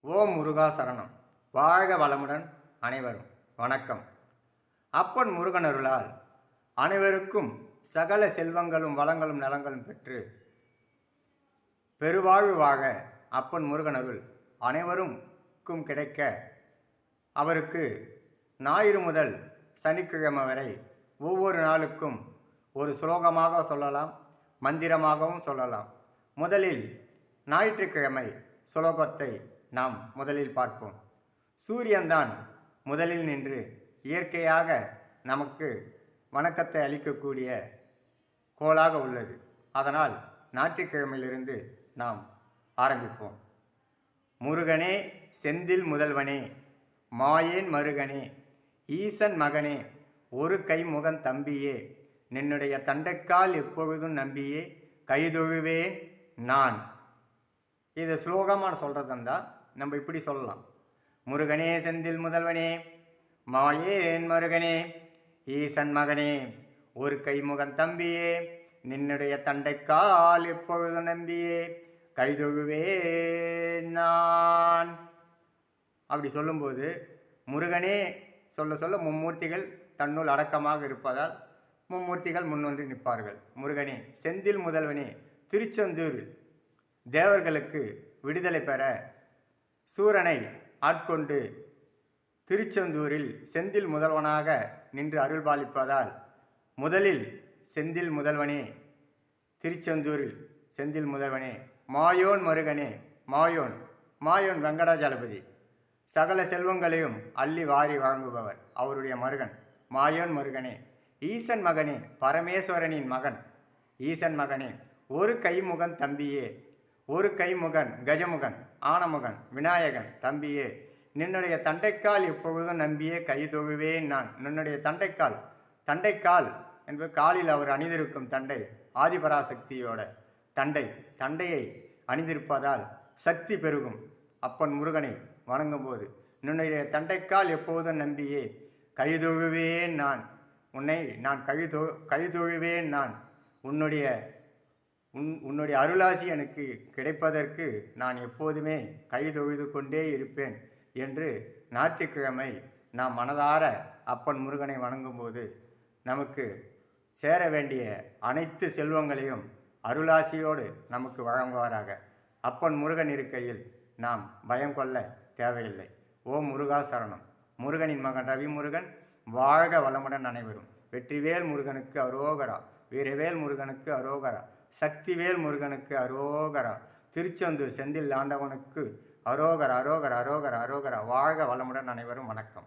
ஓம் முருகா சரணம். வாழ்க வளமுடன் அனைவரும். வணக்கம். அப்பன் முருகனருளால் அனைவருக்கும் சகல செல்வங்களும் வளங்களும் நலங்களும் பெற்று பெருவாழ்வு வாழ அப்பன் முருகனருள் அனைவருக்கும் கிடைக்க அவருக்கு ஞாயிறு முதல் சனிக்கிழமை வரை ஒவ்வொரு நாளுக்கும் ஒரு சுலோகமாக சொல்லலாம். மந்திரமாகவும் சொல்லலாம். முதலில் ஞாயிற்றுக்கிழமை சுலோகத்தை நாம் முதலில் பார்ப்போம். சூரியன்தான் முதலில் நின்று இயற்கையாக நமக்கு வணக்கத்தை அளிக்கக்கூடிய கோளாக உள்ளது. அதனால் ஞாயிற்றுக்கிழமையிலிருந்து நாம் ஆரம்பிப்போம். முருகனே செந்தில் முதல்வனே மாயேன் மருகனே ஈசன் மகனே ஒரு கைமுகன் தம்பியே நின்னுடைய தண்டைக்கால் எப்பொழுதும் நம்பியே கைதொழுவேன் நான். இது ஸ்லோகமாக சொல்கிறது இருந்தால் நம்ம இப்படி சொல்லலாம். முருகனே செந்தில் முதல்வனே மாயேன் மருகனே ஈசன் மகனே ஒரு கைமுகன் தம்பியே நின்னுடைய தண்டைக்கால் எப்பொழுதும் நம்பியே கைதொழுவேன் நான். அப்படி சொல்லும்போது முருகனே சொல்ல சொல்ல மும்மூர்த்திகள் தன்னுள் அடக்கமாக இருப்பதால் மும்மூர்த்திகள் முன்வந்து நிற்பார்கள். முருகனே செந்தில் முதல்வனே திருச்செந்தூர் தேவர்களுக்கு விடுதலை பெற சூரனை ஆட்கொண்டு திருச்செந்தூரில் செந்தில் முதல்வனாக நின்று அருள்பாலிப்பதால் முதலில் செந்தில் முதல்வனே திருச்செந்தூரில் செந்தில் முதல்வனே மாயோன் மருகனே மாயோன் மாயோன் வெங்கடாஜலபதி. சகல செல்வங்களையும் அள்ளி வாரி வழங்குபவர் அவருடைய மருகன் மாயோன் மருகனே. ஈசன் மகனே பரமேஸ்வரனின் மகன். ஈசன் மகனே ஒரு கைமுகன் தம்பியே. ஒரு கைமுகன் கஜமுகன் ஆனமுகன் விநாயகன் தம்பியே. நின்னுடைய தண்டைக்கால் எப்பொழுதும் நம்பியே கை தொழுவேன் நான். நின்னுடைய தண்டைக்கால் தண்டைக்கால் என்பது காலில் அவர் அணிந்திருக்கும் தண்டை ஆதிபராசக்தியோட தண்டை. தண்டையை அணிந்திருப்பதால் சக்தி பெருகும். அப்பன் முருகனை வணங்கும்போது நின்னுடைய தண்டைக்கால் எப்போதும் நம்பியே கைதொழுவேன் நான். உன்னை நான் கைதொ கைதொழுவேன் நான். உன்னுடைய உன் உன்னுடைய அருளாசி எனக்கு கிடைப்பதற்கு நான் எப்போதுமே கைதொழுது கொண்டே இருப்பேன் என்று ஞாயிற்றுக்கிழமை நாம் மனதார அப்பன் முருகனை வணங்கும்போது நமக்கு சேர வேண்டிய அனைத்து செல்வங்களையும் அருளாசியோடு நமக்கு வழங்குவாராக. அப்பன் முருகன் இருக்கையில் நாம் பயம் கொள்ள தேவையில்லை. ஓம் முருகா சரணம். முருகனின் மகன் ரவி முருகன் வாழ்க வளமுடன் அனைவரும். வெற்றிவேல் முருகனுக்கு அரோகரா. வீரவேல் முருகனுக்கு அரோகரா. சக்திவேல் முருகனுக்கு அரோகரா. திருச்செந்தூர் செந்தில் ஆண்டவனுக்கு அரோகர் அரோகர் அரோகர் அரோகரா. வாழ்க வளமுடன் அனைவரும். வணக்கம்.